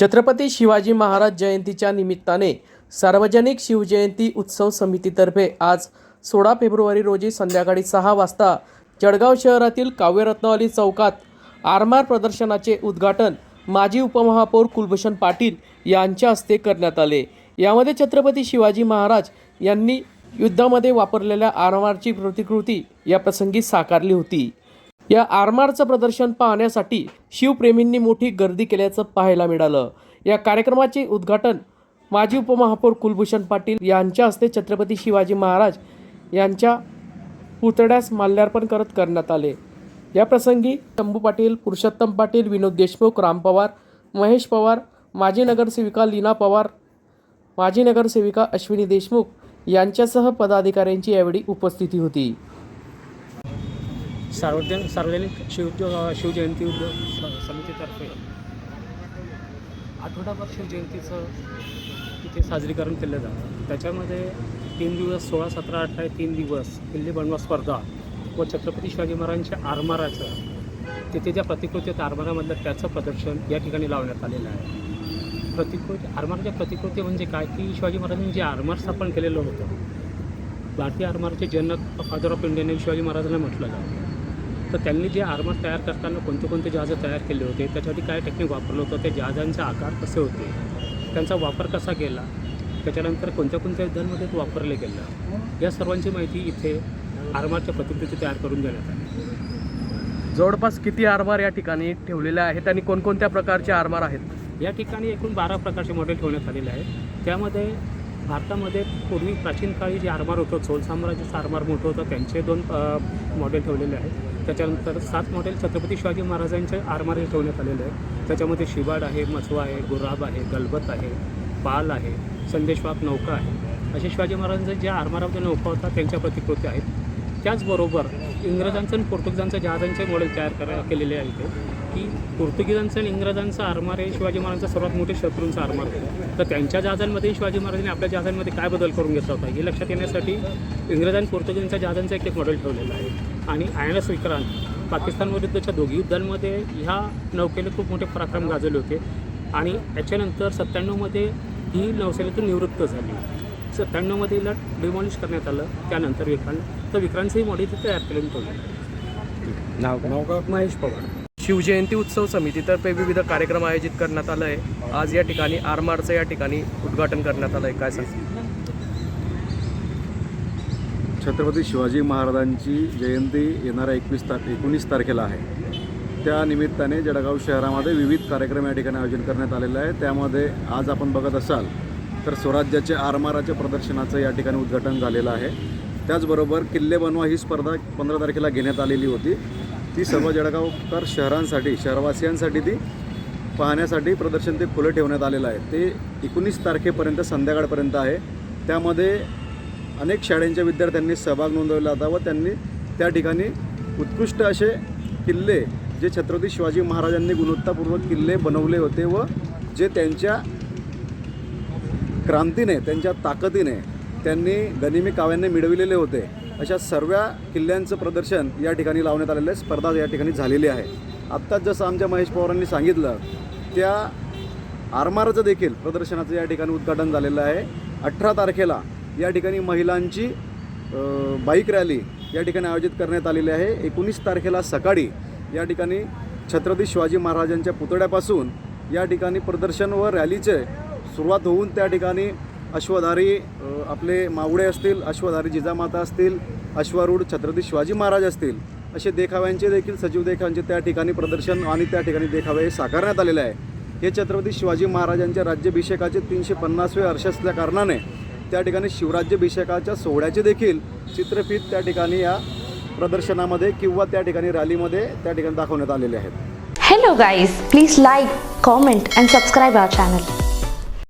छत्रपती शिवाजी महाराज जयंतीच्या निमित्ताने सार्वजनिक शिवजयंती उत्सव समितीतर्फे आज सोळा फेब्रुवारी रोजी संध्याकाळी सहा वाजता जळगाव शहरातील काव्यरत्नावली चौकात आरमार प्रदर्शनाचे उद्घाटन माजी उपमहापौर कुलभूषण पाटील यांच्या हस्ते करण्यात आले. यामध्ये छत्रपती शिवाजी महाराज यांनी युद्धामध्ये वापरलेल्या आरमारची प्रतिकृती या प्रसंगी साकारली होती. या आरमारचं प्रदर्शन पाहण्यासाठी शिवप्रेमींनी मोठी गर्दी केल्याचं पाहायला मिळालं. या कार्यक्रमाचे उद्घाटन माजी उपमहापौर कुलभूषण पाटील यांच्या हस्ते छत्रपती शिवाजी महाराज यांच्या पुतळ्यास माल्यार्पण करत करण्यात आले. या प्रसंगी शंभू पाटील पुरुषोत्तम पाटील विनोद देशमुख राम पवार महेश पवार माजी नगरसेविका लीना पवार माजी नगरसेविका अश्विनी देशमुख यांच्यासह पदाधिकाऱ्यांची यावेळी उपस्थिती होती. सार्वजनिक सार्वजनिक शिवउद्योग शिवजयंती उद्योग स- समितीतर्फे आठवडाभर शिवजयंतीचं तिथे साजरीकरण केलं जातं. त्याच्यामध्ये तीन दिवस सोळा सतरा अठरा तीन दिवस किल्ले बनवा स्पर्धा व छत्रपती शिवाजी महाराजांच्या आरमाराचं तिथे ज्या प्रतिकृती आहेत आरमारामधलं त्याचं प्रदर्शन या ठिकाणी लावण्यात आलेलं आहे. प्रतिकृती आरमाराच्या प्रतिकृती म्हणजे काय? की शिवाजी महाराजांनी जे आरमार स्थापन केलेलं होतं भारतीय आरमारचे जनक फादर ऑफ इंडियन शिवाजी महाराजांना म्हटलं जातं. तर त्यांनी जे आर्मर तयार करताना कोणते कोणते जहाजं तयार केले होते त्याच्यासाठी काय टेक्निक वापरलं होतं ते जहाजांचे आकार कसे होते त्यांचा वापर कसा केला त्याच्यानंतर कोणत्या कोणत्या युद्धांमध्ये ते वापरले गेलं या सर्वांची माहिती इथे आरमारच्या प्रतिकृती तयार करून देण्यात आली. जवळपास किती आरमार या ठिकाणी ठेवलेल्या आहेत आणि कोणकोणत्या प्रकारचे आरमार आहेत? या ठिकाणी एकूण बारा प्रकारचे मॉडेल ठेवण्यात आलेले आहे त्यामध्ये भारतामध्ये पूर्वी प्राचीन काळी जे आरमार होतं चोल साम्राज्याचं आरमार मोठं होतं त्यांचे दोन मॉडेल ठेवलेले आहेत. त्याच्यानंतर सात मॉडेल छत्रपती शिवाजी महाराजांचे आरमारे ठेवण्यात आलेले आहे. त्याच्यामध्ये शिवाड आहे मसवा आहे गुराब आहे गलबत आहे पाल आहे संदेशवाक नौका आहे. असे शिवाजी महाराजांचे ज्या आरमारामध्ये नौका होता त्यांच्या प्रतिकृती आहेत. त्याचबरोबर इंग्रजांचं आणि पोर्तुगीजांचं जहाजांचे मॉडेल तयार करा केलेले आहे इथे. की पोर्तुगीजांचं आणि इंग्रजांचं आरमार हे शिवाजी महाराजांचा सर्वात मोठे शत्रूंचा आरमार होतं तर त्यांच्या जहाजांमध्ये शिवाजी महाराजांनी आपल्या जहाजांमध्ये काय बदल करून घेतला होता हे लक्षात येण्यासाठी इंग्रजां पोर्तुगीजांच्या जहाजांचं एक एक मॉडेल ठेवलेलं आहे. आणि I N S Vikrant Pakistan विरुद्धच्या दोघी युद्धांमध्ये ह्या नौकेने खूप मोठे पराक्रम गाजवले होते. आणि याच्यानंतर सत्त्याण्णवमध्ये ही नौसेनेतून निवृत्त झाली. सत्त्याण्णवमध्ये हिला डिमॉलिश करण्यात आलं. त्यानंतर विक्रांत तर विक्रांतचंही मॉडेल तिथे तयार केलेलं ठेवलं नाव नाव का महेश पवार. शिवजयंती उत्सव समितीतर्फे विविध कार्यक्रम आयोजित करण्यात आलं आहे आज या ठिकाणी आरमारचं या ठिकाणी उद्घाटन करण्यात आलं आहे काय सांग छत्रपती शिवाजी महाराजांची जयंती येणाऱ्या एकवीस तार एकोणीस तारखेला आहे. त्या निमित्ताने जळगाव शहरामध्ये विविध कार्यक्रम या ठिकाणी आयोजन करण्यात आलेलं आहे. त्यामध्ये आज आपण बघत असाल तर स्वराज्याचे आरमाराच्या प्रदर्शनाचं या ठिकाणी उद्घाटन झालेलं आहे. त्याचबरोबर किल्ले बनवा ही स्पर्धा पंधरा तारखेला घेण्यात आलेली होती. ती सर्व जळगावकर शहरांसाठी शहरवासियांसाठी ती पाहण्यासाठी प्रदर्शन ते खुलं ठेवण्यात आलेलं आहे. ते एकोणीस तारखेपर्यंत संध्याकाळपर्यंत आहे. त्यामध्ये अनेक शाळेंच्या विद्यार्थ्यांनी सहभाग नोंदवला होता व त्यांनी त्या ठिकाणी उत्कृष्ट असे किल्ले जे छत्रपती शिवाजी महाराजांनी गुणवत्तापूर्वक किल्ले बनवले होते व जे त्यांच्या क्रांतीने त्यांच्या ताकदीने त्यांनी गनिमी काव्यांनी मिळविलेले होते. अशा सर्व किल्ल्यांचं प्रदर्शन या ठिकाणी लावण्यात आलेलं आहे. स्पर्धा या ठिकाणी झालेली आहे. आत्ताच जसं आमच्या महेश पवारांनी सांगितलं त्या आरमाराचं देखील प्रदर्शनाचं या ठिकाणी उद्घाटन झालेलं आहे. अठरा तारखेला या ठिकाणी महिलांची बाईक रॅली या ठिकाणी आयोजित करण्यात आलेली आहे. एकोणीस तारखेला सकाळी या ठिकाणी छत्रपती शिवाजी महाराजांच्या पुतळ्यापासून या ठिकाणी प्रदर्शन व रॅलीचे सुरुवात होऊन त्या ठिकाणी अश्वधारी आपले मावळे असतील अश्वधारी जिजामाता असतील अश्वारूढ छत्रपती शिवाजी महाराज असतील असे देखाव्यांचे देखील सजीव देखाव्यांचे त्या ठिकाणी प्रदर्शन आणि त्या ठिकाणी देखावे हे साकारण्यात आलेले आहे. हे छत्रपती शिवाजी महाराजांच्या राज्याभिषेकाचे तीनशे पन्नासवे वर्ष असल्या कारणाने त्या ठिकाणी शिवराज्याभिषेकाच्या सोहळ्याचे देखील चित्रफित त्या ठिकाणी या प्रदर्शनामध्ये किंवा त्या ठिकाणी रॅलीमध्ये त्या ठिकाणी दाखवण्यात आलेले आहेत. Hello guys please like comment and subscribe our channel